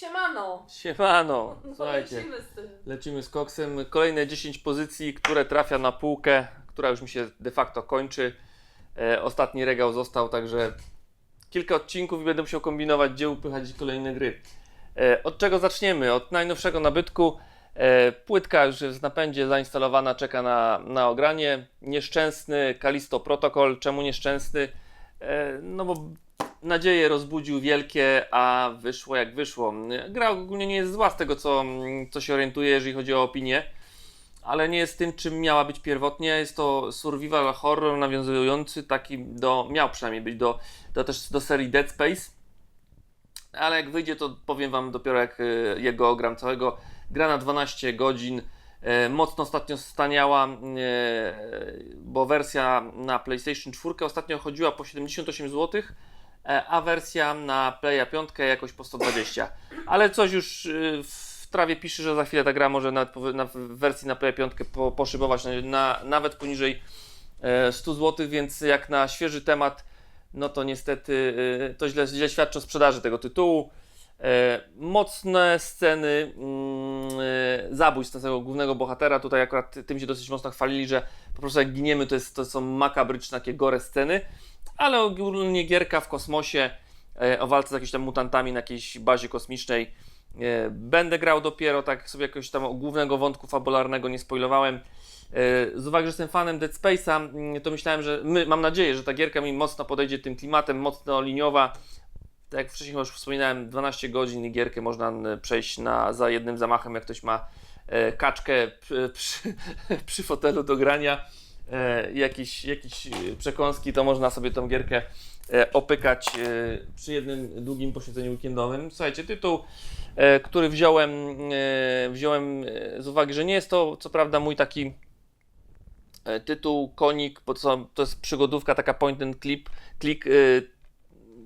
Siemano! Siemano, No słuchajcie, lecimy z tym. lecimy z koksem. Kolejne 10 pozycji, które trafia na półkę, która już mi się de facto kończy. E, ostatni regał został, także kilka odcinków i będę musiał kombinować, gdzie upychać kolejne gry. E, od czego zaczniemy? Od najnowszego nabytku. E, płytka już jest w napędzie zainstalowana, czeka na, na ogranie. Nieszczęsny Kalisto Protocol. Czemu nieszczęsny? E, no bo nadzieje rozbudził wielkie, a wyszło jak wyszło. Gra ogólnie nie jest zła z tego, co, co się orientuję, jeżeli chodzi o opinię, ale nie jest tym, czym miała być pierwotnie. Jest to survival horror nawiązujący taki do, miał przynajmniej być do, do też do serii Dead Space. Ale jak wyjdzie, to powiem Wam dopiero jak y, jego ogram całego. Gra na 12 godzin. E, Mocno ostatnio staniała, e, bo wersja na PlayStation 4 ostatnio chodziła po 78 zł, a wersja na Playa 5 jakoś po 120. Ale coś już y, w trawie pisze, że za chwilę ta gra może nawet po- na w wersji na Playa 5 po, poszybować na, na, nawet poniżej e, 100 zł, więc jak na świeży temat, no to niestety y, to źle, źle świadczy o sprzedaży tego tytułu. E, mocne sceny mm, e, zabójstw tego głównego bohatera. Tutaj akurat tym się dosyć mocno chwalili, że po prostu jak giniemy, to, jest, to są makabryczne takie gore sceny, ale ogólnie gierka w kosmosie e, o walce z jakimiś tam mutantami na jakiejś bazie kosmicznej. E, Będę grał dopiero, tak sobie jakoś tam głównego wątku fabularnego nie spoilowałem. E, Z uwagi, że jestem fanem Dead Space'a, mm, to myślałem, że my, mam nadzieję, że ta gierka mi mocno podejdzie tym klimatem, mocno liniowa. Tak jak wcześniej już wspominałem, 12 godzin i gierkę można przejść na, za jednym zamachem, jak ktoś ma kaczkę przy, przy, przy fotelu do grania, jakieś, jakieś e, przekąski, to można sobie tą gierkę e, opykać e, przy jednym długim posiedzeniu weekendowym. Słuchajcie, tytuł, e, który wziąłem, e, wziąłem e, z uwagi, że nie jest to co prawda mój taki e, tytuł konik, bo to, to jest przygodówka, taka point and clip, click, e,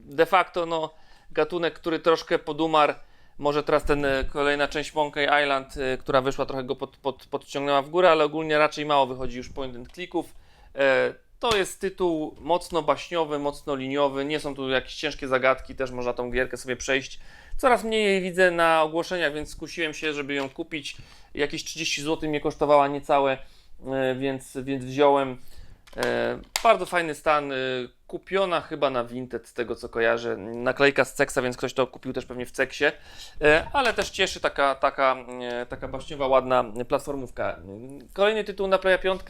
de facto no, gatunek, który troszkę podumarł. Może teraz ten e, kolejna część Monkey Island, e, która wyszła, trochę go pod, pod, podciągnęła w górę, ale ogólnie raczej mało wychodzi już point and clicków. E, To jest tytuł mocno baśniowy, mocno liniowy. Nie są tu jakieś ciężkie zagadki, też można tą gierkę sobie przejść. Coraz mniej jej widzę na ogłoszeniach, więc skusiłem się, żeby ją kupić. Jakieś 30 zł mnie kosztowała niecałe, więc, więc wziąłem. E, bardzo fajny stan. E, kupiona chyba na Vinted, z tego co kojarzę. Naklejka z Ceksa, więc ktoś to kupił też pewnie w Ceksie. E, ale też cieszy taka, taka, taka baśniowa, ładna platformówka. Kolejny tytuł na Playa 5.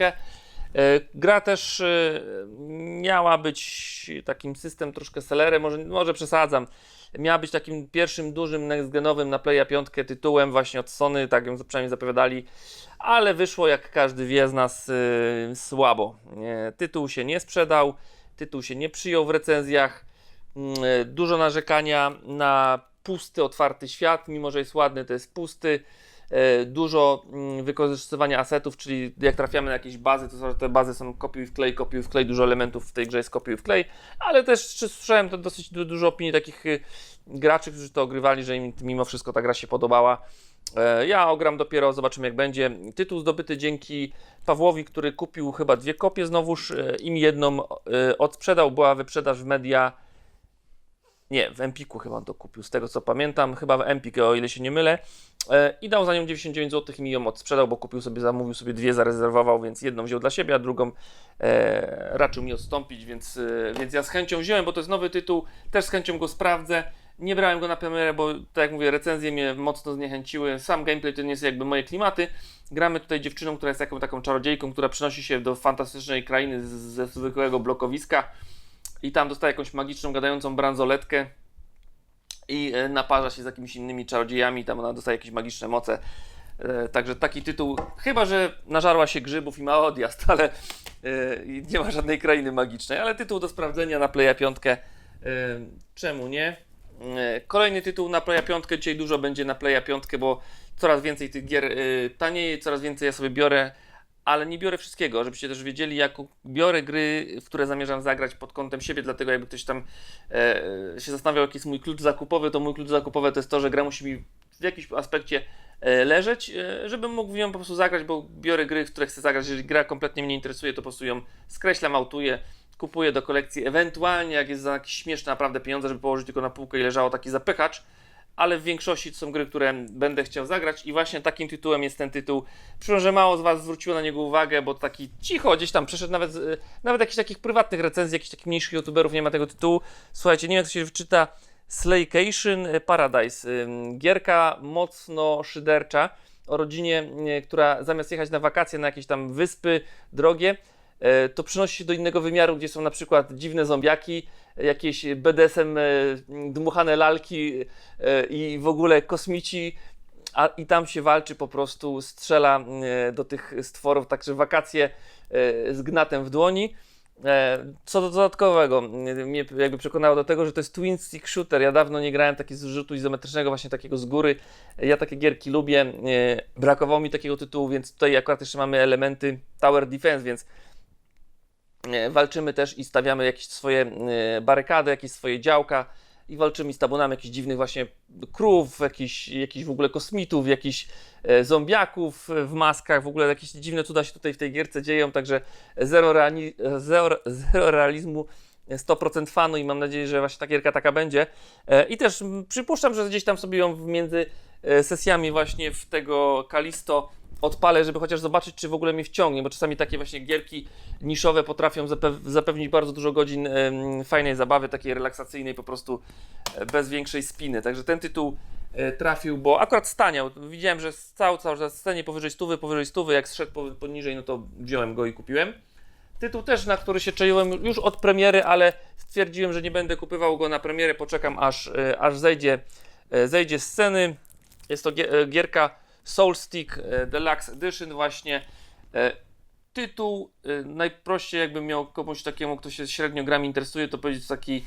E, Gra też e, miała być takim system troszkę sellerem, może, może przesadzam. Miała być takim pierwszym dużym next-genowym na Playa 5 tytułem właśnie od Sony, tak ją przynajmniej zapowiadali, ale wyszło jak każdy wie z nas e, słabo. Tytuł się nie sprzedał, tytuł się nie przyjął w recenzjach. Mm, Dużo narzekania na pusty, otwarty świat, mimo że jest ładny, to jest pusty. E, Dużo mm, wykorzystywania asetów, czyli jak trafiamy na jakieś bazy, to te bazy są kopiuj wklej, kopiuj wklej, dużo elementów w tej grze jest kopiuj wklej, ale też słyszałem to dosyć du- dużo opinii takich y, graczy, którzy to ogrywali, że im mimo wszystko ta gra się podobała. E, Ja ogram dopiero, zobaczymy jak będzie. Tytuł zdobyty dzięki Pawłowi, który kupił chyba dwie kopie znowuż e, i mi jedną odsprzedał, była wyprzedaż w media. Nie, w Empiku chyba on to kupił, z tego co pamiętam, chyba w Empik, o ile się nie mylę. E, I dał za nią 99 zł i mi ją odsprzedał, bo kupił sobie, zamówił sobie dwie, zarezerwował, więc jedną wziął dla siebie, a drugą e, raczył mi odstąpić, więc, e, więc ja z chęcią wziąłem, bo to jest nowy tytuł, też z chęcią go sprawdzę. Nie brałem go na premierę, bo tak jak mówię, recenzje mnie mocno zniechęciły. Sam gameplay to nie jest jakby moje klimaty. Gramy tutaj dziewczyną, która jest taką, taką czarodziejką, która przenosi się do fantastycznej krainy ze zwykłego blokowiska i tam dostaje jakąś magiczną, gadającą bransoletkę i e, naparza się z jakimiś innymi czarodziejami, tam ona dostaje jakieś magiczne moce. E, Także taki tytuł, chyba że nażarła się grzybów i ma odjazd, ale e, nie ma żadnej krainy magicznej, ale tytuł do sprawdzenia na Playa 5. e, Czemu nie? Kolejny tytuł na Playa 5, dzisiaj dużo będzie na Playa 5, bo coraz więcej tych gier tanieje, coraz więcej ja sobie biorę, ale nie biorę wszystkiego, żebyście też wiedzieli, jak biorę gry, w które zamierzam zagrać pod kątem siebie, dlatego jakby ktoś tam e, się zastanawiał, jaki jest mój klucz zakupowy, to mój klucz zakupowy to jest to, że gra musi mi w jakimś aspekcie e, leżeć, e, żebym mógł w nią po prostu zagrać, bo biorę gry, w które chcę zagrać. Jeżeli gra kompletnie mnie nie interesuje, to po prostu ją skreślam, autuję, kupuję do kolekcji. Ewentualnie, jak jest za jakieś śmieszne naprawdę pieniądze, żeby położyć tylko na półkę i leżało taki zapychacz, ale w większości to są gry, które będę chciał zagrać i właśnie takim tytułem jest ten tytuł. Przyjąłem, że mało z Was zwróciło na niego uwagę, bo taki cicho gdzieś tam przeszedł, nawet, nawet jakichś takich prywatnych recenzji, jakichś takich mniejszych youtuberów nie ma tego tytułu. Słuchajcie, nie wiem jak się wyczyta, Slaycation Paradise, ym, gierka mocno szydercza o rodzinie, y, która zamiast jechać na wakacje na jakieś tam wyspy drogie, to przynosi się do innego wymiaru, gdzie są na przykład dziwne zombiaki, jakieś BDSM e, dmuchane lalki e, i w ogóle kosmici, a i tam się walczy po prostu, strzela e, do tych stworów, także wakacje e, z gnatem w dłoni. E, Co do dodatkowego, mnie jakby przekonało do tego, że to jest twin stick shooter. Ja dawno nie grałem takiego z rzutu izometrycznego, właśnie takiego z góry. Ja takie gierki lubię. E, Brakowało mi takiego tytułu, więc tutaj akurat jeszcze mamy elementy tower defense, więc e, walczymy też i stawiamy jakieś swoje e, barykady, jakieś swoje działka i walczymy i stabunamy jakichś dziwnych właśnie krów, jakichś, jakichś w ogóle kosmitów, jakichś e, zombiaków w maskach, w ogóle jakieś dziwne cuda się tutaj w tej gierce dzieją, także zero, reali- zero, zero realizmu, 100% fanu i mam nadzieję, że właśnie ta gierka taka będzie. E, I też przypuszczam, że gdzieś tam sobie ją między e, sesjami właśnie w tego Kalisto odpalę, żeby chociaż zobaczyć, czy w ogóle mnie wciągnie, bo czasami takie właśnie gierki niszowe potrafią zape- zapewnić bardzo dużo godzin fajnej zabawy, takiej relaksacyjnej, po prostu e, bez większej spiny. Także ten tytuł e, trafił, bo akurat staniał. Widziałem, że stał cały czas scenie powyżej stówy, powyżej stówy, jak zszedł po- poniżej, no to wziąłem go i kupiłem. Tytuł też, na który się czaiłem już od premiery, ale stwierdziłem, że nie będę kupywał go na premierę, poczekam aż, e, aż zejdzie, zejdzie z sceny. Jest to gie- gierka Soul Stick e, Deluxe Edition właśnie. E, Tytuł e, najprościej jakbym miał komuś takiemu, kto się średnio grami interesuje, to powiedzieć taki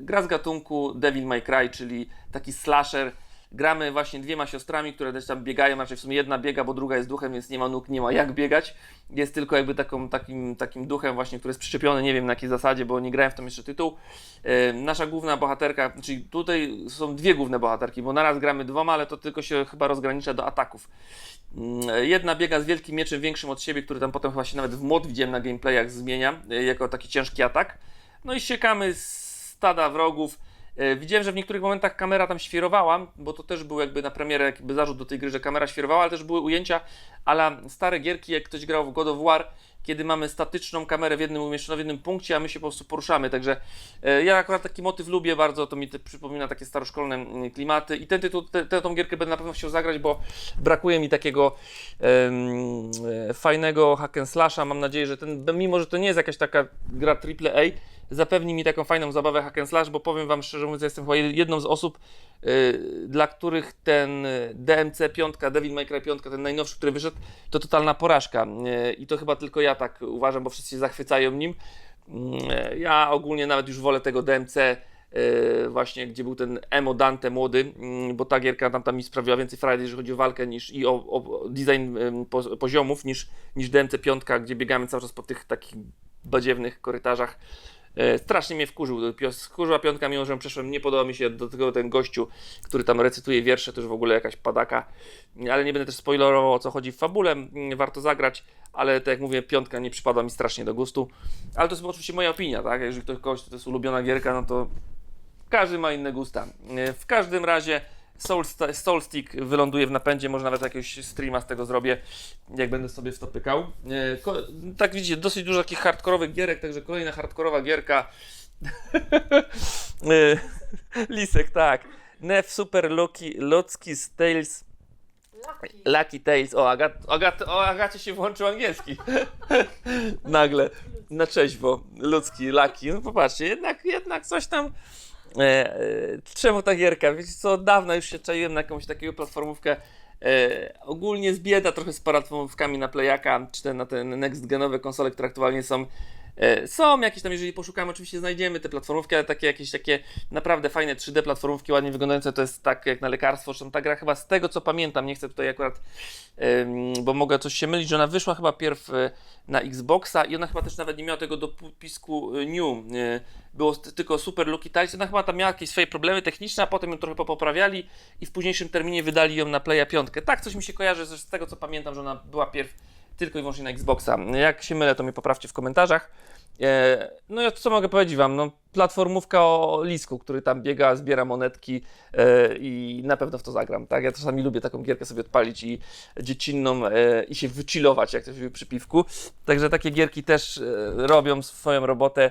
gra z gatunku Devil May Cry, czyli taki slasher. Gramy właśnie dwiema siostrami, które też tam biegają, raczej w sumie jedna biega, bo druga jest duchem, więc nie ma nóg, nie ma jak biegać. Jest tylko jakby taką, takim, takim duchem właśnie, który jest przyczepiony, nie wiem na jakiej zasadzie, bo nie grałem w tym jeszcze tytuł. Nasza główna bohaterka, czyli tutaj są dwie główne bohaterki, bo naraz gramy dwoma, ale to tylko się chyba rozgranicza do ataków. Mm, Jedna biega z wielkim mieczem większym od siebie, który tam potem chyba się nawet w mod widziałem na gameplayach zmienia, e, jako taki ciężki atak. No i siekamy stada wrogów. E, Widziałem, że w niektórych momentach kamera tam świerowała, bo to też był jakby na premierę jakby zarzut do tej gry, że kamera świerowała, ale też były ujęcia ale stare gierki, jak ktoś grał w God of War, kiedy mamy statyczną kamerę w jednym umieszczoną w jednym punkcie, a my się po prostu poruszamy. Także e, ja akurat taki motyw lubię bardzo, to mi te, przypomina takie staroszkolne mm, klimaty i ten tytuł, te, te, tą gierkę będę na pewno chciał zagrać, bo brakuje mi takiego e, fajnego hack slasha. Mam nadzieję, że ten, mimo że to nie jest jakaś taka gra AAA, zapewni mi taką fajną zabawę hack and slash, bo powiem wam szczerze mówiąc, jestem chyba jedną z osób, y, dla których ten y, DMC 5, Devil May Cry 5, ten najnowszy, który wyszedł, to totalna porażka. Y, I to chyba tylko ja tak uważam, bo wszyscy się zachwycają nim. Ja ogólnie nawet już wolę tego DMC właśnie, gdzie był ten Emo Dante młody, y, bo ta gierka tam, tam mi sprawiła więcej frajdy, jeżeli chodzi o walkę niż i o, o design po, poziomów niż, niż DMC 5, gdzie biegamy cały czas po tych takich badziewnych korytarzach. E, Strasznie mnie wkurzył. Wkurzyła piątka, mimo że przeszłem. Nie podoba mi się do tego ten gościu, który tam recytuje wiersze, to już w ogóle jakaś padaka. Ale nie będę też spoilerował o co chodzi w fabule. Warto zagrać, ale tak jak mówię, piątka nie przypada mi strasznie do gustu. Ale to jest oczywiście moja opinia, tak? Jeżeli ktoś kogoś to jest ulubiona gierka, no to każdy ma inne gusta. E, W każdym razie Soul, Stick wyląduje w napędzie, może nawet jakiegoś streama z tego zrobię, jak będę sobie w to pykał. E, ko- tak widzicie, dosyć dużo takich hardkorowych gierek, także kolejna hardkorowa gierka. E, Lisek, tak. Nef Super Lucky, Lucky Tales, Lucky. Lucky Tales. O, Agat, Agat, o, Agacie się włączył angielski. Nagle, na trzeźwo, ludzki, Lucky. No popatrzcie, jednak, jednak coś tam... E, e, czemu ta gierka? Wiecie co, od dawna już się czaiłem na jakąś taką platformówkę. E, ogólnie z bieda trochę z platformówkami na Playaka, czy te, na te next genowe konsole, które aktualnie są. E, są jakieś tam, jeżeli poszukamy, oczywiście znajdziemy te platformówki, ale takie jakieś takie naprawdę fajne 3D platformówki, ładnie wyglądające, to jest tak jak na lekarstwo. Zresztą ta gra chyba z tego co pamiętam, nie chcę tutaj akurat, bo mogę coś się mylić, że ona wyszła chyba pierw e, na Xboxa i ona chyba też nawet nie miała tego dopisku e, New. Było tylko Super Lucky Tiles. Ona chyba tam miała jakieś swoje problemy techniczne, a potem ją trochę popoprawiali i w późniejszym terminie wydali ją na Playa 5. Tak, coś mi się kojarzy z tego co pamiętam, że ona była pierw tylko i wyłącznie na Xboxa. Jak się mylę, to mnie poprawcie w komentarzach. E, No i co mogę powiedzieć Wam? No, platformówka o Lisku, który tam biega, zbiera monetki e, i na pewno w to zagram. Tak? Ja czasami lubię taką gierkę sobie odpalić i dziecinną e, i się wychillować, jak to się mówi przy piwku. Także takie gierki też robią swoją robotę.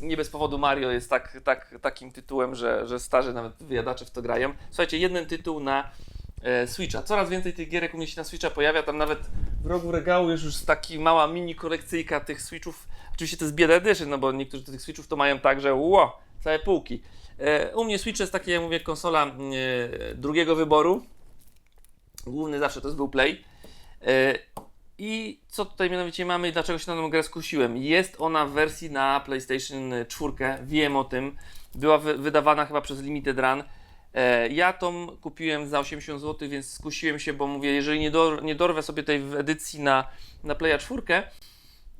Nie bez powodu Mario jest tak, tak, takim tytułem, że, że starzy nawet wyjadacze w to grają. Słuchajcie, jeden tytuł na Switcha. Coraz więcej tych gierek u mnie się na Switcha pojawia. Tam nawet w rogu regału jest już taki mała mini kolekcyjka tych Switchów. Oczywiście to jest bieda edition, no bo niektórzy tych Switchów to mają tak, że ło, całe półki. E, u mnie Switch jest takie, jak mówię, konsola e, drugiego wyboru. Główny zawsze to jest był Play. E, I co tutaj mianowicie mamy i dlaczego się na tą grę skusiłem? Jest ona w wersji na PlayStation 4, wiem o tym. Była wy wydawana chyba przez Limited Run. E, Ja tą kupiłem za 80 zł, więc skusiłem się, bo mówię, jeżeli nie, dor nie dorwę sobie tej edycji na, na Playa 4,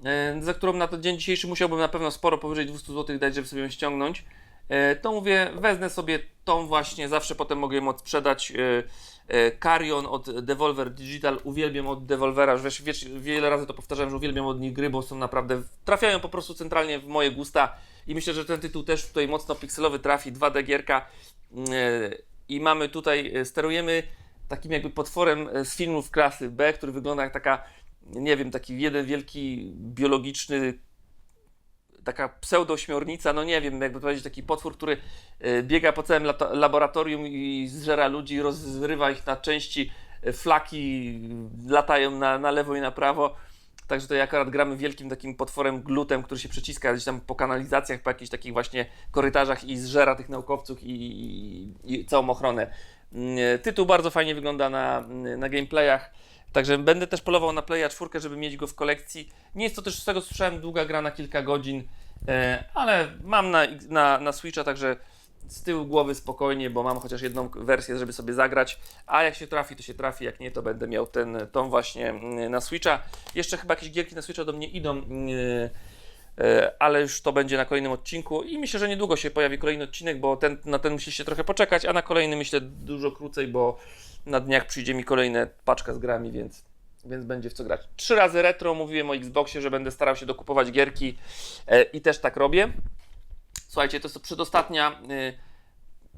e, za którą na ten dzień dzisiejszy musiałbym na pewno sporo powyżej 200 zł dać, żeby sobie ją ściągnąć, e, to mówię, wezmę sobie tą właśnie, zawsze potem mogę ją odsprzedać. Carrion od Devolver Digital, uwielbiam od Devolvera, wiesz, wiesz, wiele razy to powtarzałem, że uwielbiam od nich gry, bo są naprawdę, trafiają po prostu centralnie w moje gusta i myślę, że ten tytuł też tutaj mocno pikselowy trafi, 2D gierka i mamy tutaj, e, sterujemy takim jakby potworem e, z filmów klasy B, który wygląda jak taka, nie wiem, taki jeden wielki biologiczny taka pseudośmiornica, no nie wiem, jakby powiedzieć, taki potwór, który e, biega po całym laboratorium i zżera ludzi, rozrywa ich na części, flaki latają na, na lewo i na prawo. Także tutaj akurat gramy wielkim takim potworem glutem, który się przeciska gdzieś tam po kanalizacjach, po jakichś takich właśnie korytarzach i zżera tych naukowców i, i, i całą ochronę. Mm, Tytuł bardzo fajnie wygląda na, na gameplayach. Także będę też polował na Playa 4, żeby mieć go w kolekcji. Nie jest to też z tego słyszałem długa gra na kilka godzin, e, ale mam na, na, na Switcha, także z tyłu głowy spokojnie, bo mam chociaż jedną wersję, żeby sobie zagrać. A jak się trafi, to się trafi, jak nie, to będę miał ten, tą właśnie mm, na Switcha. Jeszcze chyba jakieś gierki na Switcha do mnie idą. mm, e, ale już to będzie na kolejnym odcinku i myślę, że niedługo się pojawi kolejny odcinek, bo ten, na ten musicie trochę poczekać, a na kolejny myślę dużo krócej, bo na dniach przyjdzie mi kolejna paczka z grami, więc, więc będzie w co grać. Trzy razy retro mówiłem o Xboxie, że będę starał się dokupować gierki e, i też tak robię. Słuchajcie, to jest przedostatnia, y,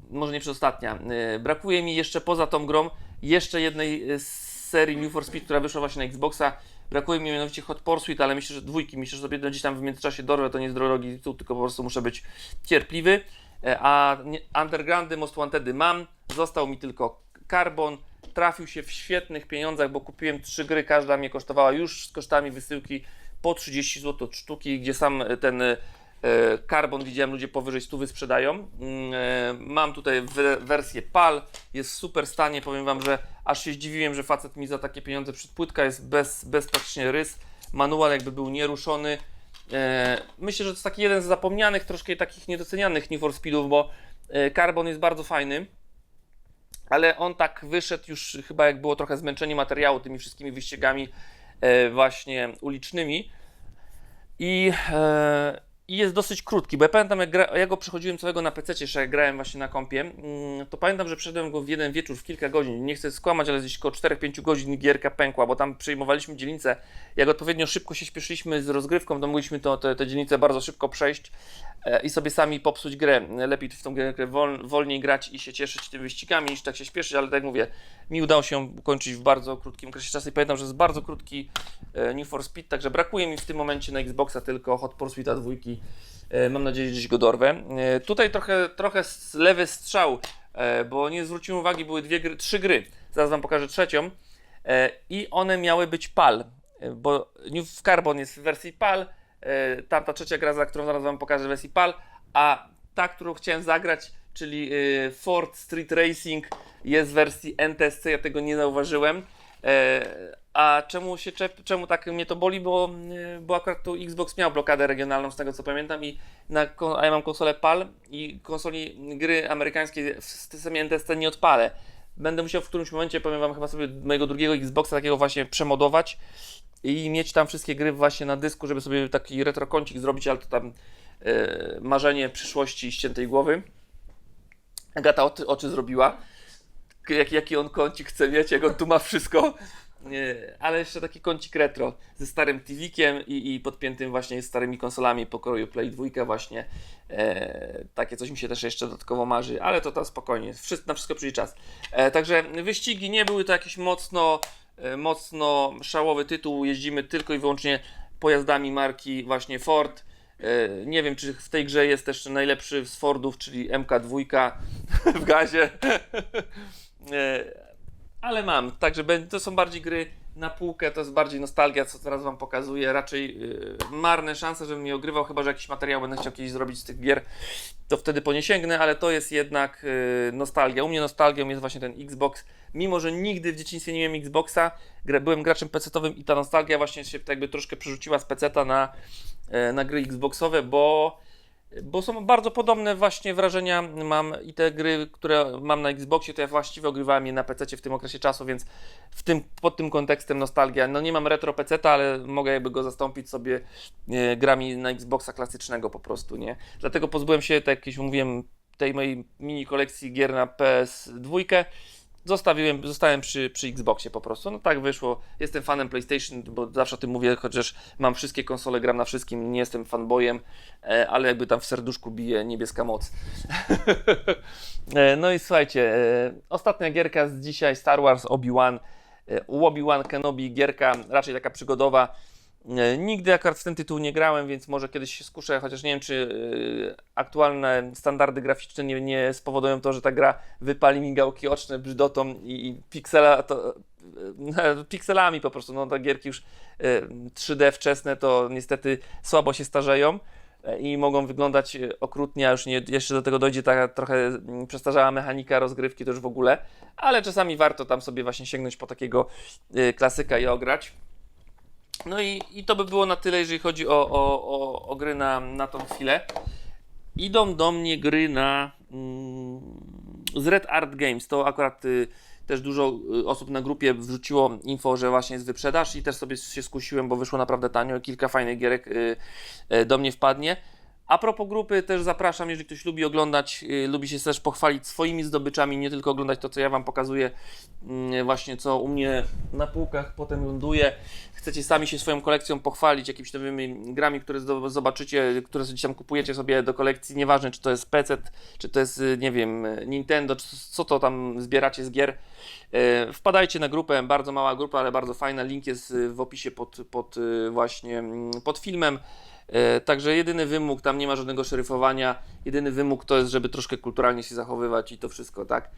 może nie przedostatnia, y, brakuje mi jeszcze poza tą grą jeszcze jednej y, z serii New for Speed, która wyszła właśnie na Xboxa. Brakuje mi mianowicie Hot Pursuit, ale myślę, że dwójki, myślę, że sobie gdzieś tam w międzyczasie dorwę, to nie jest drogi tytuł, tylko po prostu muszę być cierpliwy. E, A Undergroundy, Most Wantedy mam, został mi tylko Carbon, trafił się w świetnych pieniądzach, bo kupiłem trzy gry, każda mnie kosztowała już z kosztami wysyłki po 30 zł od sztuki, gdzie sam e, ten e, Carbon widziałem ludzie powyżej 100 sprzedają. Mm, e, Mam tutaj we- wersję PAL, jest w super stanie, powiem Wam, że aż się zdziwiłem, że facet mi za takie pieniądze przed płytka jest bez, bez praktycznie rys, manual jakby był nieruszony. E, Myślę, że to jest taki jeden z zapomnianych, troszkę takich niedocenianych Need for Speedów, bo e, Carbon jest bardzo fajny, ale on tak wyszedł już chyba jak było trochę zmęczenie materiału tymi wszystkimi wyścigami e, właśnie ulicznymi i, e, i jest dosyć krótki, bo ja pamiętam jak gra, ja go przechodziłem całego na PC, jeszcze jak grałem właśnie na kompie, mm, to pamiętam, że przeszedłem go w jeden wieczór, w kilka godzin, nie chcę skłamać, ale gdzieś około 4-5 godzin gierka pękła, bo tam przejmowaliśmy dzielnicę, jak odpowiednio szybko się śpieszyliśmy z rozgrywką, to mogliśmy to, te, te dzielnice bardzo szybko przejść e, i sobie sami popsuć grę. Lepiej w tą grę wol, wolniej grać i się cieszyć tymi wyścigami niż tak się śpieszyć, ale tak jak mówię, mi udało się ukończyć w bardzo krótkim okresie czasu i pamiętam, że jest bardzo krótki e, Need for Speed, także brakuje mi w tym momencie na Xboxa tylko Hot Pursuita dwójki. E, Mam nadzieję, że gdzieś go dorwę. E, Tutaj trochę, trochę lewy strzał, bo nie zwróciłem uwagi, były dwie gry, trzy gry. Zaraz Wam pokażę trzecią. I one miały być PAL, bo New Carbon jest w wersji PAL, tamta trzecia gra, za którą zaraz Wam pokażę w wersji PAL, a ta, którą chciałem zagrać, czyli e, Ford Street Racing jest w wersji NTSC, ja tego nie zauważyłem. E, A czemu się czemu tak mnie to boli? Bo, e, bo akurat tu Xbox miał blokadę regionalną, z tego co pamiętam, i na, a ja mam konsolę PAL i konsoli gry amerykańskiej w systemie NTSC nie odpalę. Będę musiał w którymś momencie, powiem Wam, chyba sobie mojego drugiego Xboxa takiego właśnie przemodować i mieć tam wszystkie gry właśnie na dysku, żeby sobie taki retrokącik zrobić, ale to tam e, marzenie przyszłości ściętej głowy. Agata oczy, zrobiła. Jak, jaki on kącik chce mieć, jak on tu ma wszystko. ale jeszcze taki kącik retro ze starym TV-kiem i, i podpiętym właśnie starymi konsolami pokroju Play 2 właśnie. E, takie coś mi się też jeszcze dodatkowo marzy, ale to tam spokojnie, wszystko, na wszystko przyjdzie czas. E, także wyścigi nie były to jakieś mocno, e, mocno szałowy tytuł, jeździmy tylko i wyłącznie pojazdami marki właśnie Ford. E, Nie wiem, czy w tej grze jest też najlepszy z Fordów, czyli MK2 w gazie. E, Ale mam, także to są bardziej gry na półkę, to jest bardziej nostalgia, co teraz Wam pokazuję. Raczej yy, marne szanse, żebym nie ogrywał, chyba że jakiś materiał będę chciał kiedyś zrobić z tych gier, to wtedy po ale to jest jednak yy, nostalgia. U mnie nostalgią jest właśnie ten Xbox. Mimo, że nigdy w dzieciństwie nie miałem Xboxa, gra, byłem graczem PC-owym i ta nostalgia właśnie się tak jakby troszkę przerzuciła z PC-ta na, yy, na gry Xboxowe, bo bo są bardzo podobne właśnie wrażenia mam i te gry, które mam na Xboxie, to ja właściwie ogrywałem je na PC w tym okresie czasu, więc w tym, pod tym kontekstem nostalgia. No nie mam retro PC, ale mogę jakby go zastąpić sobie e, grami na Xboxa klasycznego po prostu, nie? Dlatego pozbyłem się, tak jak już mówiłem, tej mojej mini kolekcji gier na PS2. Zostawiłem, zostałem przy, przy Xboxie po prostu. No tak wyszło. Jestem fanem PlayStation, bo zawsze o tym mówię, chociaż mam wszystkie konsole, gram na wszystkim, nie jestem fanboyem, e, ale jakby tam w serduszku bije niebieska moc. E, no i słuchajcie, e, ostatnia gierka z dzisiaj Star Wars Obi-Wan. Obi-Wan Kenobi, gierka raczej taka przygodowa. E, Nigdy akurat w ten tytuł nie grałem, więc może kiedyś się skuszę, chociaż nie wiem, czy e, aktualne standardy graficzne nie, nie spowodują to, że ta gra wypali mi gałki oczne brzydotą i, i piksela, to, e, pikselami po prostu. No te gierki już e, 3D wczesne to niestety słabo się starzeją i mogą wyglądać okrutnie, a już nie, jeszcze do tego dojdzie ta trochę mm, przestarzała mechanika rozgrywki to już w ogóle, ale czasami warto tam sobie właśnie sięgnąć po takiego klasyka i ograć. No i, i to by było na tyle, jeżeli chodzi o, o, o, o gry na, na tą chwilę. Idą do mnie gry na mm, z Red Art Games. To akurat y, też dużo y, osób na grupie wrzuciło info, że właśnie jest wyprzedaż i też sobie się skusiłem, bo wyszło naprawdę tanio. Kilka fajnych gierek y, y, do mnie wpadnie. A propos grupy, też zapraszam, jeżeli ktoś lubi oglądać, y, lubi się też pochwalić swoimi zdobyczami, nie tylko oglądać to, co ja Wam pokazuję, mm, właśnie co u mnie na półkach potem ląduje. Chcecie sami się swoją kolekcją pochwalić, jakimiś nowymi grami, które zobaczycie, które gdzieś tam kupujecie sobie do kolekcji, nieważne czy to jest PC, czy to jest, y, nie wiem, y, Nintendo, czy co to tam zbieracie z gier. E, Wpadajcie na grupę, bardzo mała grupa, ale bardzo fajna. Link jest y, w opisie pod, pod y, właśnie mm, pod filmem. E, Także jedyny wymóg, tam nie ma żadnego szeryfowania. Jedyny wymóg to jest, żeby troszkę kulturalnie się zachowywać i to wszystko, tak?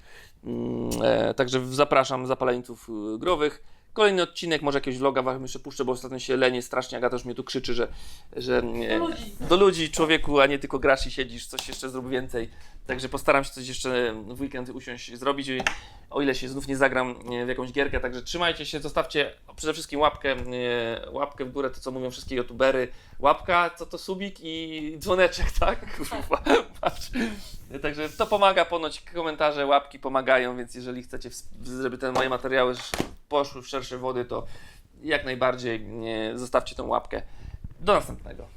Mm, e, Także zapraszam zapaleńców y, growych. Kolejny odcinek, może jakiegoś vloga wam jeszcze puszczę, bo ostatnio się lenię strasznie. Agata już mnie tu krzyczy, że, że e, Do ludzi. do ludzi, człowieku, a nie tylko grasz i siedzisz, coś jeszcze zrób więcej. Także postaram się coś jeszcze w weekend usiąść zrobić, o ile się znów nie zagram e, w jakąś gierkę. Także trzymajcie się, zostawcie przede wszystkim łapkę, e, łapkę w górę, to co mówią wszystkie youtubery. Łapka, co to subik i dzwoneczek, tak? Także to pomaga, ponoć komentarze, łapki pomagają, więc jeżeli chcecie, żeby te moje materiały sz- poszły w szersze wody, to jak najbardziej e, zostawcie tą łapkę. Do następnego.